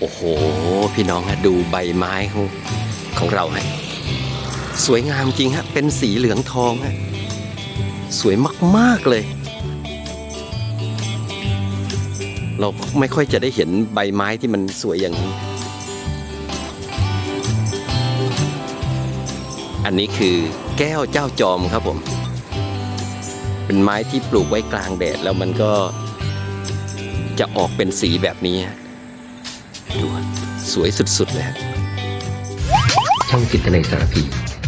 โอ้โห พี่น้องฮะดูใบไม้ของของเราฮะสวยงามจริงฮะเป็นสีเหลืองทองฮะสวยมาก ๆ เลย เราไม่ค่อยจะได้เห็นใบไม้ที่มันสวยอย่างนี้ อันนี้คือแก้วเจ้าจอมครับผม เป็นไม้ที่ปลูกไว้กลางแดดแล้วมันก็จะออกเป็นสีแบบนี้ฮะ ดูสวยสุดๆเลยช่องจิตในสารพี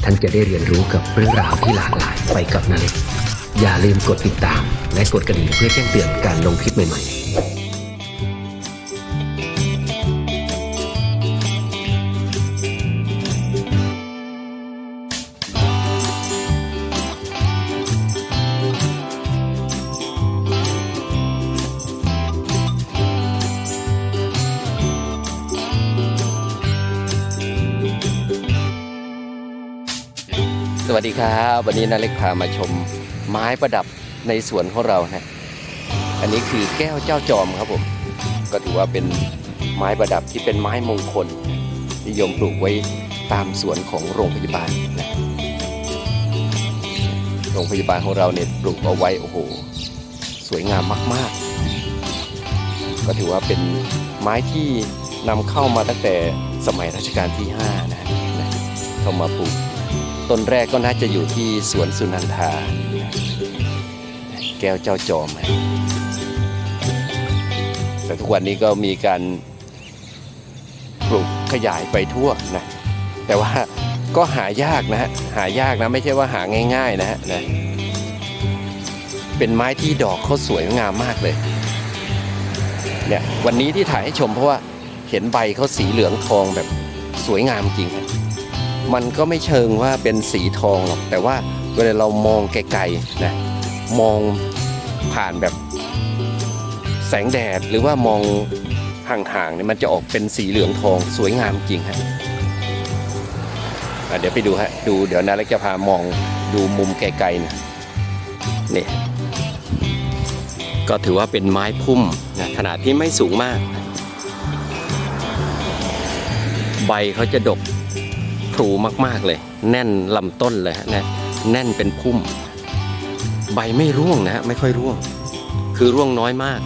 ท่านจะได้เรียนรู้กับเรื่องราวที่หลากหลายไปกับนาเล็กอย่าลืมกดติดตาม และกดกระดิ่งเพื่อแจ้งเตือนการลงคลิปใหม่ๆ สวัสดีครับวันนี้นาเล็กพามาชมไม้ประดับในสวนของเรานะอันนี้คือแก้วเจ้าจอมครับผม ก็ถือว่าเป็นไม้ประดับที่เป็นไม้มงคล นิยมปลูกไว้ตามสวนของโรงพยาบาลนะโรงพยาบาลของเราเนี่ยปลูกเอาไว้โอ้โห สวยงามมาก ๆ ก็ถือว่าเป็นไม้ที่นำเข้ามาตั้งแต่สมัยรัชกาลที่ 5 นะนะเข้ามาปลูก ต้นแรกก็น่าจะอยู่ที่สวนสุนันทา แก้วเจ้าจอม แต่ทุกวันนี้ก็มีการปลูกขยายไปทั่วนะ แต่ว่าก็หายากนะฮะ หายากนะ ไม่ใช่ว่าหาง่าย ๆ นะฮะนะเป็นไม้ที่ดอกเขาสวยงามมากเลย เนี่ยวันนี้ที่ถ่ายให้ชมเพราะว่าเห็นใบเขาสีเหลืองทองแบบสวยงามจริงฮะ มันก็ไม่เชิงว่าเป็นสีทองหรอก แต่ว่าเวลาเรามองไกลๆนะมองผ่านแบบแสงแดดหรือว่ามองห่างๆเนี่ยมันจะออกเป็นสีเหลืองทองสวยงามจริงฮะเดี๋ยวไปดูฮะดูเดี๋ยวนาเล็กจะพามองดูมุมไกลๆนะนี่ก็ถือว่าเป็นไม้พุ่มนะขนาดที่ไม่สูงมาก ใบเขาจะดก พลูมากๆเลย แน่นลำต้นเลยฮะนะแน่นเป็นพุ่ม ใบไม่ร่วงนะฮะไม่ค่อยร่วง คือร่วงน้อยมาก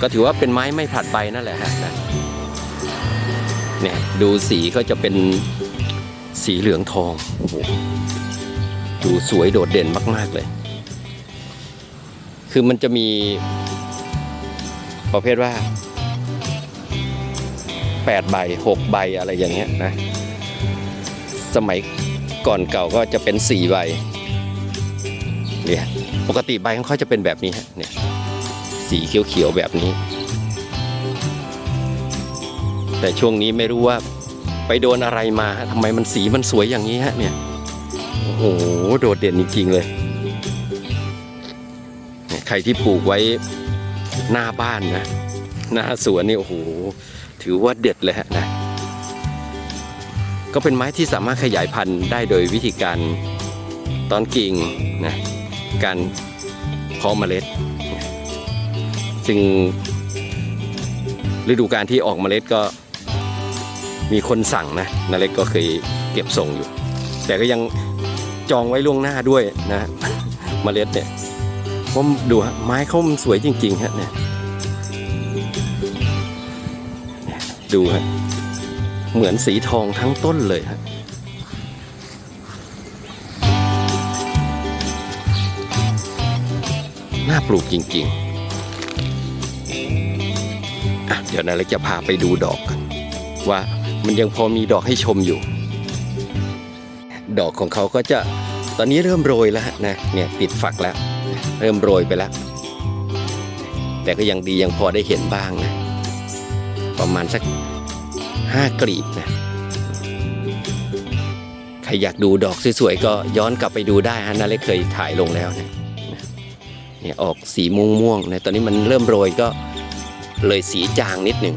ก็ถือว่าเป็นไม้ไม่ผลัดใบนั่นแหละฮะนะเนี่ยดูสีก็จะเป็นสีเหลืองทองโอ้โหดูสวยโดดเด่นมาก ๆเลย คือมันจะมีประเภทว่า8ใบ6ใบอะไรอย่างเงี้ยนะ สมัยก่อนเก่าก็จะเป็น4ใบเนี่ยปกติใบของเขาจะเป็นแบบนี้ฮะเนี่ยสีเขียวๆแบบนี้ แต่ช่วงนี้ไม่รู้ว่าไปโดนอะไรมาทำไมมันสีมันสวยอย่างนี้ฮะเนี่ยโอ้โหโดดเด่นจริงๆเลยเนี่ยใครที่ปลูกไว้หน้าบ้านนะหน้าสวนนี่โอ้โหถือว่าเด็ดเลยฮะนะ ก็เป็นไม้ที่สามารถขยายพันธุ์ได้โดยวิธีการตอนกิ่งนะการเพาะเมล็ด ซึ่งฤดูการที่ออกเมล็ดก็มีคนสั่งนะนาเล็กก็เคยเก็บส่งอยู่ แต่ก็ยังจองไว้ล่วงหน้าด้วยนะเมล็ดเนี่ยเพราะดูฮะไม้เขามันสวยจริงๆฮะเนี่ยดูฮะ เหมือนสีทองทั้งต้นเลยฮะน่าปลูกจริงๆอะเดี๋ยวนาเล็กจะพาไปดูดอกกันว่ามันยังพอมีดอกให้ชมอยู่ ดอกของเขาก็จะตอนนี้เริ่มโรยแล้วนะเนี่ยติดฝักแล้ว เริ่มโรยไปแล้ว แต่ก็ยังดียังพอได้เห็นบ้างนะ ประมาณสัก ห้ากลีบนะใครอยากดูดอกสวยๆก็ย้อนกลับไปดูได้ฮะนาเล็กเคยถ่ายลงแล้วนะเนี่ยออกสีม่วงม่วงๆนะตอนนี้มันเริ่มโรยก็เลยสีจางนิดหนึ่ง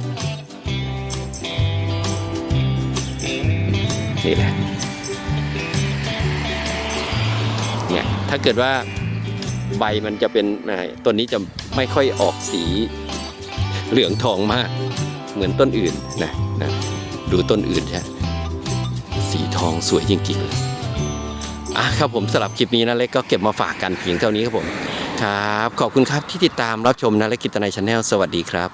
นี่แหละเนี่ยถ้าเกิดว่าใบมันจะเป็นต้นนี้จะไม่ค่อยออกสีเหลืองทองมากเหมือนต้นอื่นนะนะ ดูต้นอื่นใช่สีทองสวยจริงๆเลยอะครับผมสำหรับคลิปนี้นะเล็กก็เก็บมาฝากกันเพียงเท่านี้ครับผม ครับ ขอบคุณครับที่ติดตามรับชมนะเล็กกิตนายชาแนลสวัสดีครับ